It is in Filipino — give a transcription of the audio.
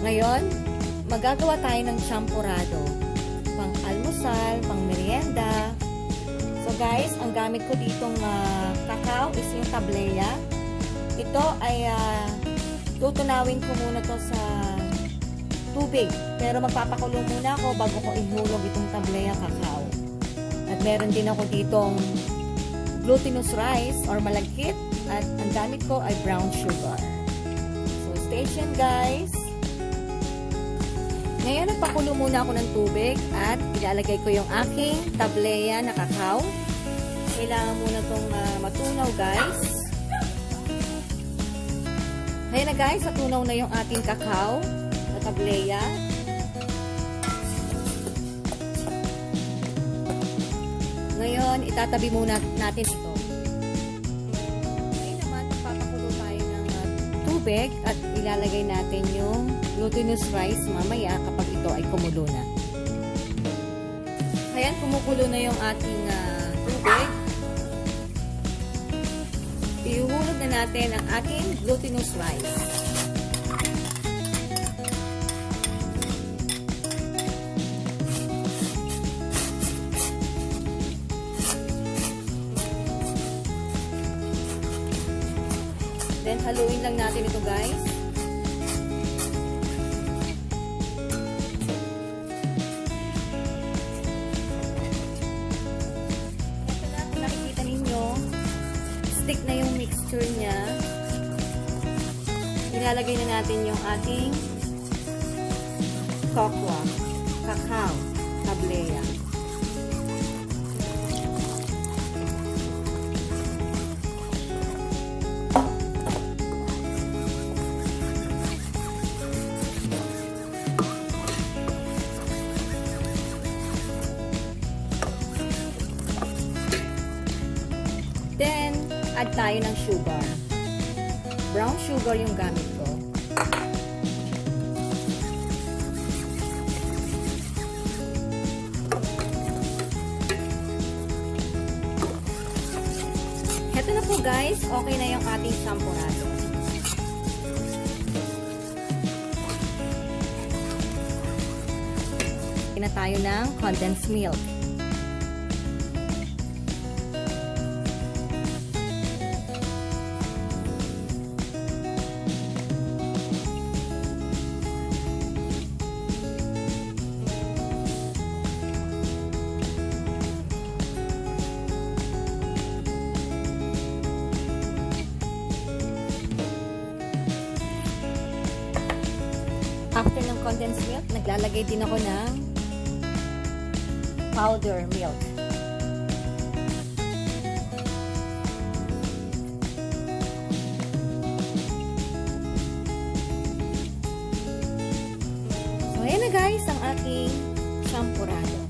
Ngayon, magagawa tayo ng champurado. Pang almusal, pang merienda. So guys, ang gamit ko ditong ah, kakao is yung tableya. Ito ay ah, tutunawin ko muna to sa tubig. Pero magpapakulo muna ako bago ko ihulog itong tableya kakao. At meron din ako ditong glutinous rice or malagkit. At ang gamit ko ay brown sugar. So, tuned guys. Ngayon, nagpakulo muna ako ng tubig at ilalagay ko yung aking tableya na kakao. Kailangan muna itong ah, matunaw guys. Ngayon na guys, natunaw na yung ating kakao na tableya. Ngayon, itatabi muna natin ito. Tubig at ilalagay natin yung glutinous rice mamaya kapag ito ay kumulo na. Ayan, kumukulo na yung ating ah, tubig. Ihuhulog na natin ang ating glutinous rice. Then, haluin lang natin ito, guys. Kung nakikita ninyo, stick na yung mixture niya. Ilalagay na natin yung ating kokwa, kakao, Then, add tayo ng sugar. Brown sugar yung gamit ko. Heto na po guys, okay na yung ating champurado. na ng condensed milk. After ng condensed milk, naglalagay din ako ng powder milk. So, ayan na guys, ang aking champurado.